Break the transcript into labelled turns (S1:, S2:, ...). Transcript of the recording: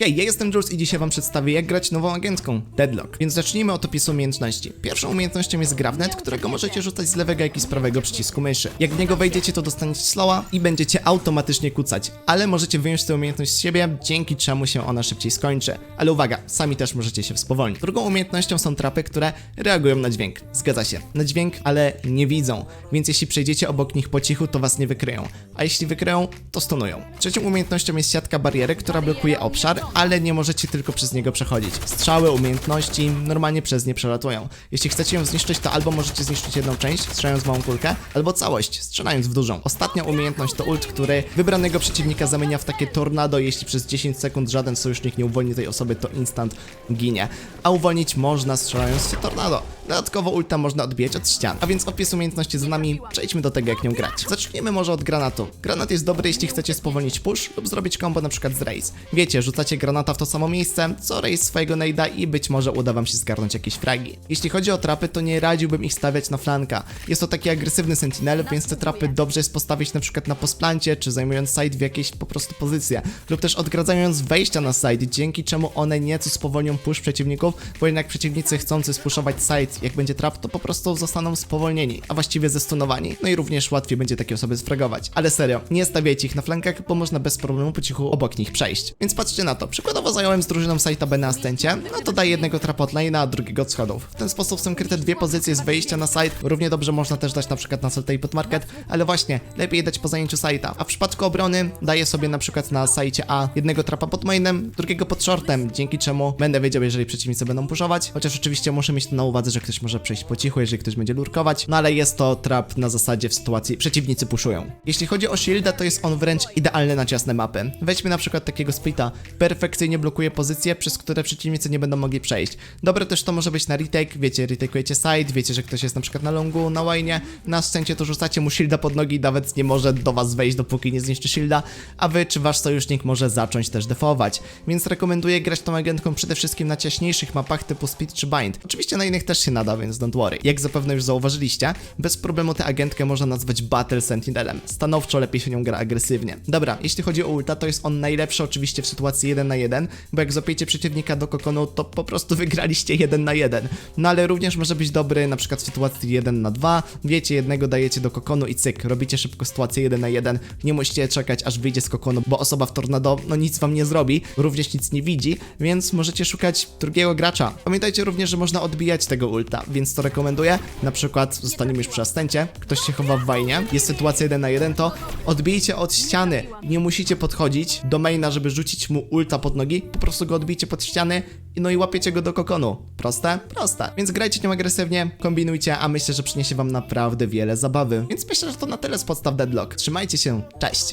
S1: Hej, ja jestem Jules i dzisiaj wam przedstawię jak grać nową agentką Deadlock. Więc zacznijmy od opisu umiejętności. Pierwszą umiejętnością jest Gravnet, którego możecie rzucać z lewego jak i z prawego przycisku myszy. Jak w niego wejdziecie to dostaniecie slowa i będziecie automatycznie kucać, ale możecie wyjąć tę umiejętność z siebie, dzięki czemu się ona szybciej skończy. Ale uwaga, sami też możecie się wspowolnić. Drugą umiejętnością są trapy, które reagują na dźwięk. Zgadza się, na dźwięk, ale nie widzą, więc jeśli przejdziecie obok nich po cichu, to was nie wykryją, a jeśli wykryją, to stonują. Trzecią umiejętnością jest siatka bariery, która blokuje obszar, ale nie możecie tylko przez niego przechodzić. Strzały, umiejętności normalnie przez nie przelatują. Jeśli chcecie ją zniszczyć, to albo możecie zniszczyć jedną część, strzelając w małą kulkę, albo całość, strzelając w dużą. Ostatnia umiejętność to ult, który wybranego przeciwnika zamienia w takie tornado, jeśli przez 10 sekund żaden sojusznik nie uwolni tej osoby, to instant ginie. A uwolnić można strzelając się tornado. Dodatkowo ulta można odbijać od ścian. A więc opis umiejętności za nami, przejdźmy do tego jak nią grać. Zaczniemy może od granatu. Granat jest dobry jeśli chcecie spowolnić push lub zrobić combo na przykład z Raze. Wiecie, rzucacie granata w to samo miejsce, co Raze swojego najda i być może uda wam się zgarnąć jakieś fragi. Jeśli chodzi o trapy, to nie radziłbym ich stawiać na flanka. Jest to taki agresywny sentinel, więc te trapy dobrze jest postawić na przykład na posplancie, czy zajmując side w jakiejś po prostu pozycję. Lub też odgradzając wejścia na side, dzięki czemu one nieco spowolnią push przeciwników, bo jednak przeciwnicy chcący spuszować side, jak będzie trap, to po prostu zostaną spowolnieni, a właściwie zestunowani. No i również łatwiej będzie takie osoby sfragować. Ale serio, nie stawiajcie ich na flankach, bo można bez problemu po cichu obok nich przejść. Więc patrzcie na to. Przykładowo zająłem z drużyną Saita B na ascencie, no to daję jednego trap od lane'a, a drugiego od schodów. W ten sposób są kryte dwie pozycje z wejścia na site. Równie dobrze można też dać na przykład na Salta i pod market, ale właśnie, lepiej dać po zajęciu Saita. A w przypadku obrony daję sobie na przykład na sajcie A jednego trapa pod mainem, drugiego pod shortem, dzięki czemu będę wiedział, jeżeli przeciwnicy będą puszować. Chociaż oczywiście muszę mieć to na uwadze, że ktoś może przejść po cichu, jeżeli ktoś będzie lurkować, no ale jest to trap na zasadzie w sytuacji przeciwnicy puszują. Jeśli chodzi o shielda, to jest on wręcz idealny na ciasne mapy. Weźmy na przykład takiego splita. Perfekcyjnie blokuje pozycje, przez które przeciwnicy nie będą mogli przejść. Dobre też to może być na retake, wiecie, retakeujecie side, wiecie, że ktoś jest na przykład na longu, na łajnie, na scencie to rzucacie mu shielda pod nogi i nawet nie może do was wejść, dopóki nie zniszczy shielda, a wy czy wasz sojusznik może zacząć też defować. Więc rekomenduję grać tą agentką przede wszystkim na ciaśniejszych mapach typu speed czy bind. Oczywiście na innych też się nada, więc don't worry. Jak zapewne już zauważyliście, bez problemu tę agentkę można nazwać Battle Sentinelem. Stanowczo lepiej się nią gra agresywnie. Dobra, jeśli chodzi o ulta, to jest on najlepszy oczywiście w sytuacji 1 na 1, bo jak złapiecie przeciwnika do kokonu, to po prostu wygraliście 1 na 1. No ale również może być dobry na przykład w sytuacji 1 na 2, wiecie, jednego dajecie do kokonu i cyk, robicie szybko sytuację 1 na 1, nie musicie czekać aż wyjdzie z kokonu, bo osoba w tornado no nic wam nie zrobi, również nic nie widzi, więc możecie szukać drugiego gracza. Pamiętajcie również, że można odbijać tego ulta, więc to rekomenduję. Na przykład zostaniemy już przy astencie, ktoś się chowa w wajnie, jest sytuacja 1 na 1, to odbijcie od ściany. Nie musicie podchodzić do maina, żeby rzucić mu ulta pod nogi, po prostu go odbijcie pod ściany no i łapiecie go do kokonu. Proste? Proste. Więc grajcie nią agresywnie, kombinujcie, a myślę, że przyniesie wam naprawdę wiele zabawy. Więc myślę, że to na tyle z podstaw Deadlock. Trzymajcie się, cześć!